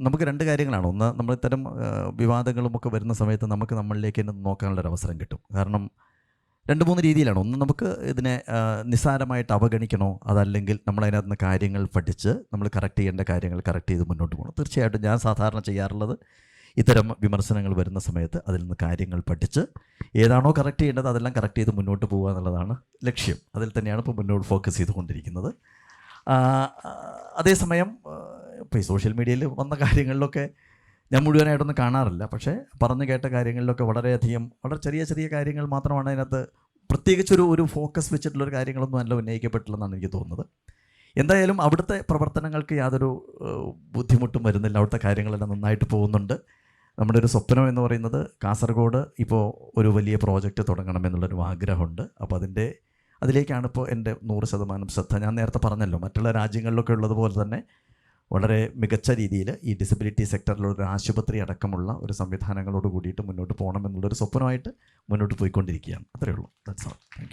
നമുക്ക് രണ്ട് കാര്യങ്ങളാണ്. ഒന്ന് നമ്മൾ ഇത്തരം വിവാദങ്ങളുമൊക്കെ വരുന്ന സമയത്ത് നമുക്ക് നമ്മളിലേക്ക് തന്നെ നോക്കാനുള്ളൊരു അവസരം കിട്ടും. കാരണം രണ്ട് മൂന്ന് രീതിയിലാണ്. ഒന്ന് നമുക്ക് ഇതിനെ നിസ്സാരമായിട്ട് അവഗണിക്കണോ? അതല്ലെങ്കിൽ നമ്മൾ അതിനകത്ത് നിന്ന് കാര്യങ്ങൾ പഠിച്ച് നമ്മൾ കറക്റ്റ് ചെയ്യേണ്ട കാര്യങ്ങൾ കറക്റ്റ് ചെയ്ത് മുന്നോട്ട് പോകണം? തീർച്ചയായിട്ടും ഞാൻ സാധാരണ ചെയ്യാറുള്ളത് ഇത്തരം വിമർശനങ്ങൾ വരുന്ന സമയത്ത് അതിൽ നിന്ന് കാര്യങ്ങൾ പഠിച്ച് ഏതാണോ കറക്റ്റ് ചെയ്യേണ്ടത് അതെല്ലാം കറക്റ്റ് ചെയ്ത് മുന്നോട്ട് പോകുക എന്നുള്ളതാണ് ലക്ഷ്യം. അതിൽ തന്നെയാണ് ഇപ്പോൾ മുന്നോട്ട് ഫോക്കസ് ചെയ്തുകൊണ്ടിരിക്കുന്നത്. അതേസമയം ഇപ്പോൾ ഈ സോഷ്യൽ മീഡിയയിൽ വന്ന കാര്യങ്ങളിലൊക്കെ ഞാൻ മുഴുവനായിട്ടൊന്നും കാണാറില്ല. പക്ഷേ പറഞ്ഞു കേട്ട കാര്യങ്ങളിലൊക്കെ വളരെയധികം വളരെ ചെറിയ ചെറിയ കാര്യങ്ങൾ മാത്രമാണ് അതിനകത്ത് പ്രത്യേകിച്ചൊരു ഒരു ഫോക്കസ് വെച്ചിട്ടുള്ളൊരു കാര്യങ്ങളൊന്നും അല്ല ഉന്നയിക്കപ്പെട്ടില്ലെന്നാണ് എനിക്ക് തോന്നുന്നത്. എന്തായാലും അവിടുത്തെ പ്രവർത്തനങ്ങൾക്ക് യാതൊരു ബുദ്ധിമുട്ടും വരുന്നില്ല. അവിടുത്തെ കാര്യങ്ങളെല്ലാം നന്നായിട്ട് പോകുന്നുണ്ട്. നമ്മുടെ ഒരു സ്വപ്നം എന്ന് പറയുന്നത് കാസർഗോഡ് ഇപ്പോൾ ഒരു വലിയ പ്രോജക്റ്റ് തുടങ്ങണമെന്നുള്ളൊരു ആഗ്രഹമുണ്ട്. അപ്പോൾ അതിന്റെ അതിലേക്കാണ് ഇപ്പോൾ എന്റെ നൂറ് ശതമാനം ശ്രദ്ധ. ഞാൻ നേരത്തെ പറഞ്ഞല്ലോ മറ്റുള്ള രാജ്യങ്ങളിലൊക്കെ ഉള്ളതുപോലെ തന്നെ വളരെ മികച്ച രീതിയിൽ ഈ ഡിസബിലിറ്റി സെക്ടറിലുള്ള ഒരു ആശുപത്രി അടക്കമുള്ള ഒരു സംവിധാനങ്ങളോട് കൂടിയിട്ട് മുന്നോട്ട് പോകണമെന്നുള്ളൊരു സ്വപ്നമായിട്ട് മുന്നോട്ട് പോയിക്കൊണ്ടിരിക്കുകയാണ്. അത്രയേ ഉള്ളൂ. That's all